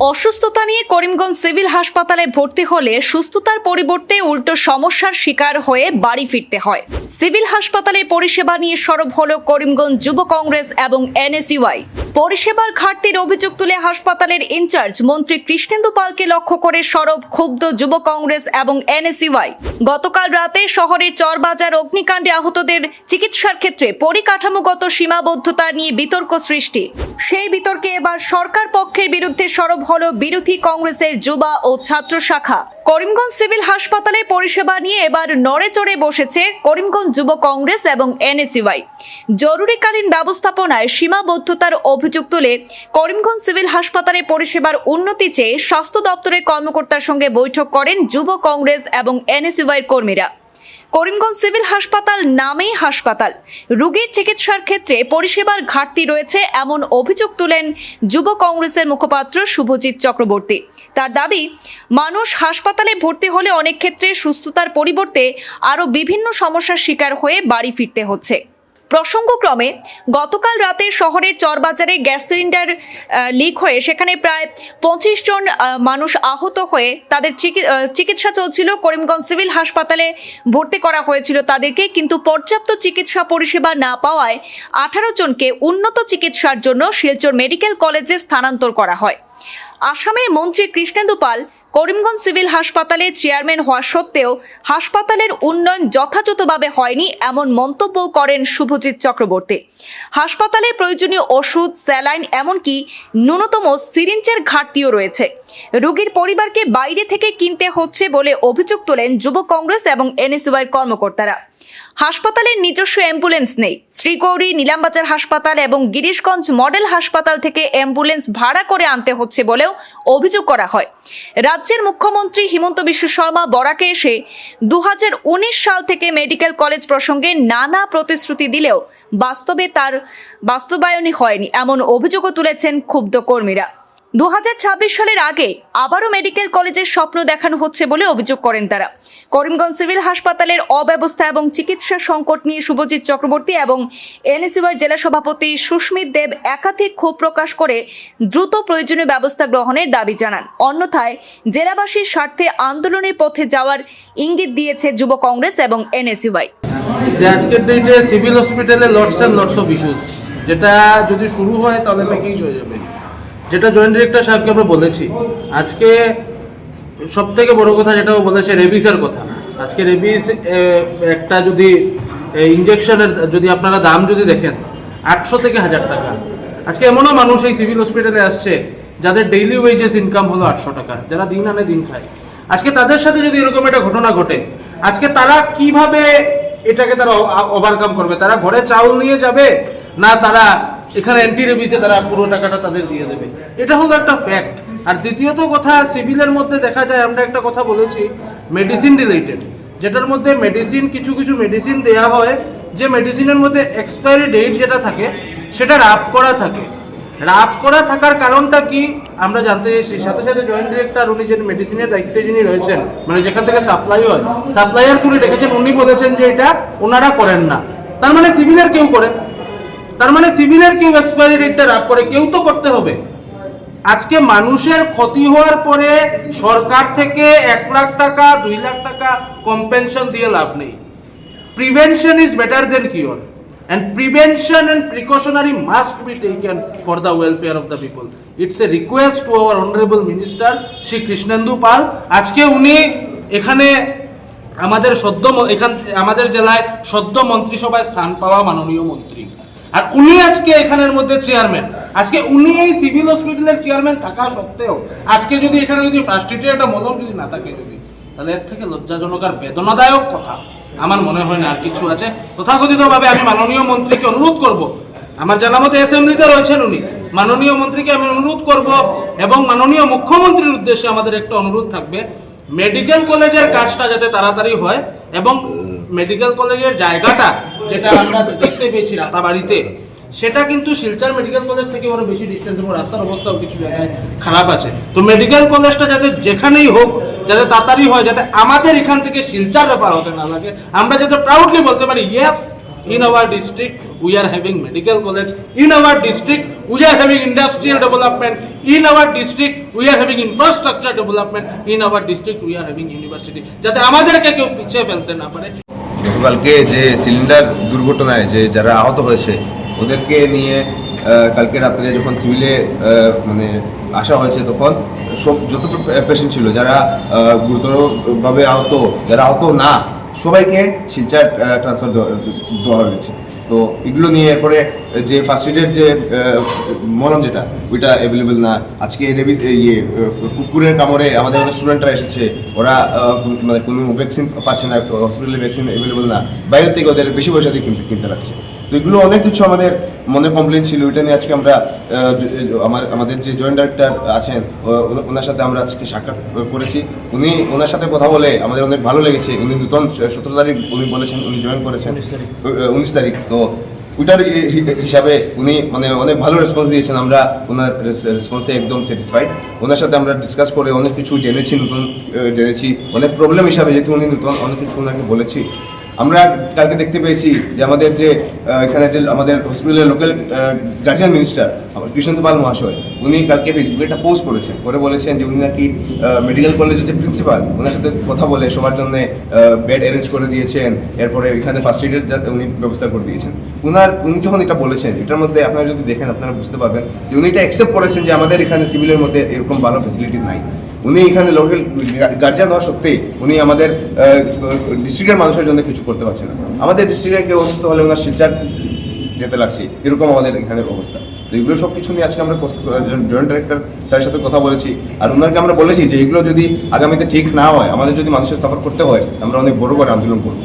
অসুস্থতা নিয়ে করিমগঞ্জ সিভিল হাসপাতালে ভর্তি হলে সুস্থতার পরিবর্তে উল্টো সমস্যার শিকার হয়ে বাড়ি ফিরতে হয়। সিভিল হাসপাতালে পরিষেবা নিয়ে সরব হল করিমগঞ্জ যুব কংগ্রেস এবং এনএসইউআই। পরিষেবার ঘাটতির অভিযোগ তুলে হাসপাতালের ইনচার্জ মন্ত্রী কৃষ্ণেন্দু পালকে লক্ষ্য করে সরব ক্ষুব্ধ যুব কংগ্রেস এবং এনএসইউআই। গতকাল রাতে শহরের চরবাজার অগ্নিকাণ্ডে আহতদের চিকিৎসার ক্ষেত্রে পরিকাঠামোগত সীমাবদ্ধতা নিয়ে বিতর্ক সৃষ্টি। সেই বিতর্কে এবার সরকার পক্ষের বিরুদ্ধে সরব হল বিরোধী কংগ্রেসের যুবা ও ছাত্র শাখা। করিমগঞ্জ সিভিল হাসপাতালে পরিষেবা নিয়ে এবার নড়ে চড়ে বসেছে করিমগঞ্জ যুব কংগ্রেস এবং এনএসইউআই। জরুরিকালীন ব্যবস্থাপনায় সীমাবদ্ধতার অভিযোগ তুলে করিমগঞ্জ সিভিল হাসপাতালে পরিষেবার উন্নতি চেয়ে স্বাস্থ্য দপ্তরের কর্মকর্তার সঙ্গে বৈঠক করেন যুব কংগ্রেস এবং এনএসইউআই কর্মীরা। করিমগঞ্জ সিভিল হাসপাতাল নামেই হাসপাতাল। রোগীর চিকিৎসার ক্ষেত্রে পরিষেবার ঘাটতি রয়েছে এমন অভিযোগ তুলেন যুব কংগ্রেসের মুখপাত্র শুভজিৎ চক্রবর্তী। তার দাবি, মানুষ হাসপাতালে ভর্তি হলে অনেক ক্ষেত্রে সুস্থতার পরিবর্তে আরও বিভিন্ন সমস্যার শিকার হয়ে বাড়ি ফিরতে হচ্ছে। প্রসঙ্গক্রমে গতকাল রাতে শহরের চরবাজারে গ্যাস সিলিন্ডার লিক হয়ে সেখানে প্রায় পঁচিশ জন মানুষ আহত হয়ে তাদের চিকি- চিকিৎসা চলছিল। করিমগঞ্জ সিভিল হাসপাতালে ভর্তি করা হয়েছিল তাদেরকে, কিন্তু পর্যাপ্ত চিকিৎসা পরিষেবা না পাওয়ায় আঠারো জনকে উন্নত চিকিৎসার জন্য শিলচর মেডিকেল কলেজে স্থানান্তর করা হয়। আসামের মন্ত্রী কৃষ্ণেন্দু পাল করিমগঞ্জ সিভিল হাসপাতালে চেয়ারম্যান হওয়া সত্ত্বেও হাসপাতালের উন্নয়ন যথাযথভাবে হয়নি এমন মন্তব্য করেন শুভজিৎ চক্রবর্তী। হাসপাতালে প্রয়োজনীয় ওষুধ, স্যালাইন এমনকি ন্যূনতম সিরিঞ্জের ঘাটতিও রয়েছে। রোগীর পরিবারকে বাইরে থেকে কিনতে হচ্ছে বলে অভিযোগ তোলেন যুব কংগ্রেস এবং এনএসইউআই কর্মকর্তারা। হাসপাতালের নিজস্ব অ্যাম্বুলেন্স নেই। শ্রীগৌরী, নীলামবাজার হাসপাতাল এবং গিরিশগঞ্জ মডেল হাসপাতাল থেকে অ্যাম্বুলেন্স ভাড়া করে আনতে হচ্ছে বলেও অভিযোগ করা হয়। রাজ্যের মুখ্যমন্ত্রী হিমন্ত বিশ্ব শর্মা বরাকে এসে দু হাজার উনিশ সাল থেকে মেডিকেল কলেজ প্রসঙ্গে নানা প্রতিশ্রুতি দিলেও বাস্তবে তার বাস্তবায়নই হয়নি, এমন অভিযোগও তুলেছেন ক্ষুব্ধ কর্মীরা। দুহাজার ছাব্বিশ সালের আগে আবারও মেডিকেল কলেজের স্বপ্ন দেখানো হচ্ছে বলে অভিযোগ করেন তারা। করিমগঞ্জ সিভিল হাসপাতালের অব্যবস্থা এবং চিকিৎসা সংকট নিয়ে শুভজিৎ চক্রবর্তী এবং এনএসইউআর জেলা সভাপতি সুস্মিত দেব একাধিক ক্ষোভ প্রকাশ করে দ্রুত প্রয়োজনীয় ব্যবস্থা গ্রহণের দাবি জানান। অন্যথায় জেলাবাসীর স্বার্থে আন্দোলনের পথে যাওয়ার ইঙ্গিত দিয়েছে যুব কংগ্রেস এবং এনএসইউআই। যে আজকের ডেটে সিভিল হসপিটালে lots and lots of issues, যেটা যদি শুরু হয় তাহলে প্যাকেজ হয়ে যাবে। যেটা জয়েন্ট ডিরেক্টর সাহেবকে আমরা বলেছি। আজকে সব থেকে বড় কথা যেটা বলেছে, রেবিসের কথা। আজকে রেবিস একটা যদি ইঞ্জেকশনের যদি আপনারা দাম যদি দেখেন, আটশো থেকে হাজার টাকা। আজকে এমনও মানুষ এই সিভিল হসপিটালে আসছে, যাদের ডেইলি ওয়েজেস ইনকাম হলো আটশো টাকা, যারা দিন আনে দিন খায়। আজকে তাদের সাথে যদি এরকম একটা ঘটনা ঘটে, আজকে তারা কীভাবে এটাকে তারা ওভারকাম করবে? তারা ঘরে চাউল নিয়ে যাবে, না তারা এখানে অ্যান্টি রেবিসে তারা পুরো টাকাটা তাদের দিয়ে দেবে। এটা হলো একটা ফ্যাক্ট আর দ্বিতীয়ত কথা, সিভিলের মধ্যে দেখা যায়, আমরা একটা কথা বলেছি মেডিসিন রিলেটেড যেটার মধ্যে মেডিসিন কিছু কিছু মেডিসিন দেয়া হয়, যে মেডিসিনের মধ্যে এক্সপায়ারি ডেট যেটা থাকে, সেটা রাপ করা থাকে। রাপ করা থাকার কারণটা কি? আমরা জানতে চাইছি। সাথে সাথে জয়েন্ট ডিরেক্টর উনি যে মেডিসিনের দায়িত্বে যিনি রয়েছেন মানে যেখান থেকে সাপ্লাই হয় সাপ্লাইয়ার উনি দেখেছেন উনি বলেছেন যে এটা ওনারা করেন না। তার মানে সিভিলের কেউ করে তার মানে সিভিলের কেউ এক্সপায়ারি ডেটটা রাপ করে, কেউ তো করতে হবে। আজকে মানুষের ক্ষতি হওয়ার পরে সরকার থেকে এক লাখ টাকা, দুই লাখ টাকা কম্পেনশন দিয়ে লাভ নেই। Prevention is better than cure and prevention and precautionary must be taken for the welfare of the people. It's a request to our honorable minister Shri Krishnendu Pal আজকে উনি এখানে আমাদের সদ্য এখান আমাদের জেলায় সদ্য মন্ত্রিসভায় স্থান পাওয়া মাননীয় মন্ত্রী। আর উনি আজকে এখানের মধ্যে চেয়ারম্যান আজকে উনি এই সিভিল হসপিটালের চেয়ারম্যান থাকা সত্ত্বেও, আজকে যদি এখানে যদি ফার্স্টিটের একটা মলম যদি না থাকে যদি, তাহলে এর থেকে লজ্জাজনক আর বেদনাদায়ক কথা আমার মনে হয় না আর কিছু আছে। তথাকথিতভাবে আমি মাননীয় মন্ত্রীকে অনুরোধ করব। আমার জানা মতে অ্যাসেম্বলিতে রয়েছেন উনি। মাননীয় মন্ত্রীকে আমি অনুরোধ করব এবং মাননীয় মুখ্যমন্ত্রীর উদ্দেশ্যে আমাদের একটা অনুরোধ থাকবে। মেডিকেল কলেজের কাজটা যাতে তাড়াতাড়ি হয় এবং মেডিকেল কলেজের জায়গাটা যেটা আমরা দেখতে পেয়েছি রাতাবাড়িতে, সেটা কিন্তু শিলচর মেডিকেল কলেজ থেকে আরও বেশি ডিস্টেন্স এবং রাস্তার অবস্থাও কিছু জায়গায় খারাপ আছে। তো মেডিকেল কলেজটা যাতে যেখানেই হোক, যাতে তাড়াতাড়ি হয়, যাতে আমাদের এখান থেকে শিলচর রেফার হতে না লাগে, আমরা যাতে প্রাউডলি বলতে পারি yes in our district we are having medical college. In our district, we are having industrial development. In our district, we are having infrastructure development. In our district, we are having university. যাতে আমাদেরকে কেউ পিছিয়ে ফেলতে না পারে। গতকালকে যে cylinder দুর্ঘটনায় যে যারা আহত হয়েছে, ওদেরকে নিয়ে কালকে রাত্রে যখন সিভিলে মানে আসা হয়েছে তখন সব যত পেশেন্ট ছিল, যারা গুরুতরভাবে আহত, যারা আহত না, সবাইকে শিলচার ট্রান্সফার দেওয়া হয়েছে তো এগুলো নিয়ে এরপরে যে ফার্স্ট এডের যে মলম যেটা, ওইটা অ্যাভেলেবেল না। আজকে রেবিস ইয়ে কুকুরের কামড়ে আমাদের অনেক স্টুডেন্টরা এসেছে। ওরা মানে কোনো ভ্যাকসিন পাচ্ছে না হসপিটালে ভ্যাকসিন অ্যাভেলেবেল না। বাইরের থেকে ওদের বেশি পয়সা দিয়ে কিনতে কিনতে লাগছে। তো এগুলো অনেক কিছু আমাদের মনে কমপ্লেন ছিল ওইটা নিয়ে আজকে আমরা আমার আমাদের যে জয়েন্ট ডাইরেক্টর আছেন ওনার সাথে আমরা আজকে সাক্ষাৎ করেছি। উনি ওনার সাথে কথা বলে আমাদের অনেক ভালো লেগেছে। উনি নতুন সতেরো তারিখ উনি বলেছেন উনি জয়েন করেছেন। উনিশ তারিখ। উনিশ তারিখ তো ওইটার হিসাবে উনি মানে অনেক ভালো রেসপন্স দিয়েছেন। আমরা ওনার রেসপন্সে একদম স্যাটিসফাইড ওনার সাথে আমরা ডিসকাস করে অনেক কিছু জেনেছি নতুন জেনেছি। অনেক প্রবলেম হিসাবে যেহেতু উনি নতুন অনেক কিছু ওনাকে বলেছি। আমরা কালকে দেখতে পেয়েছি যে আমাদের যে এখানে যে আমাদের হসপিটালের local guardian minister Krishnanta Pal মহাশয়, উনি কালকে ফেসবুকে একটা পোস্ট করেছেন। করে বলেছেন যে উনি নাকি মেডিকেল কলেজের যে প্রিন্সিপাল ওনার সাথে কথা বলে সবার জন্য বেড অ্যারেঞ্জ করে দিয়েছেন। এরপরে এখানে ফার্স্ট এডের যাতে উনি ব্যবস্থা করে দিয়েছেন। উনার, উনি যখন এটা বলেছেন, এটার মধ্যে আপনারা যদি দেখেন, আপনারা বুঝতে পারবেন যে উনি এটা অ্যাকসেপ্ট করেছেন যে আমাদের এখানে সিভিলের মধ্যে এরকম ভালো ফেসিলিটি নাই। উনি এখানে লোকাল গার্জিয়ান হওয়া সত্ত্বেই উনি আমাদের ডিস্ট্রিক্টের মানুষের জন্য কিছু করতে পারছে না। আমাদের ডিস্ট্রিক্টের কেউ অসুস্থ হলে ওনার শিলচার যেতে লাগছে। এরকম আমাদের এখানে অবস্থা। তো এগুলো সব কিছু নিয়ে আজকে আমরা জয়েন্ট ডাইরেক্টর তার সাথে কথা বলেছি। আর ওনাকে আমরা বলেছি যে এগুলো যদি আগামীতে ঠিক না হয়, আমাদের যদি মানুষের সাপোর্ট করতে হয়, আমরা অনেক বড় করে আন্দোলন করব।